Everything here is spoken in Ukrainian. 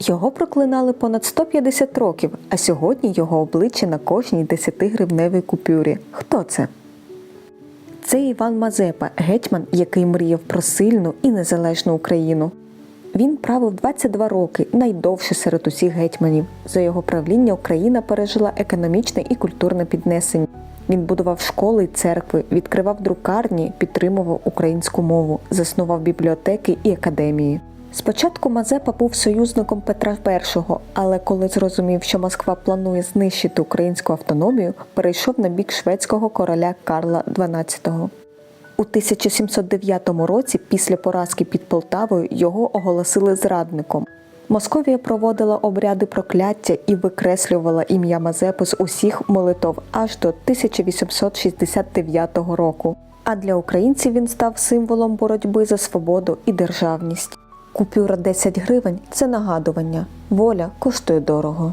Його проклинали понад 150 років, а сьогодні його обличчя на кожній 10-гривневій купюрі. Хто це? Це Іван Мазепа, гетьман, який мріяв про сильну і незалежну Україну. Він правив 22 роки, найдовше серед усіх гетьманів. За його правління Україна пережила економічне і культурне піднесення. Він будував школи й церкви, відкривав друкарні, підтримував українську мову, заснував бібліотеки і академії. Спочатку Мазепа був союзником Петра І, але коли зрозумів, що Москва планує знищити українську автономію, перейшов на бік шведського короля Карла XII. У 1709 році, після поразки під Полтавою, його оголосили зрадником. Московія проводила обряди прокляття і викреслювала ім'я Мазепи з усіх молитов аж до 1869 року. А для українців він став символом боротьби за свободу і державність. Купюра 10 гривень це нагадування. Воля коштує дорого.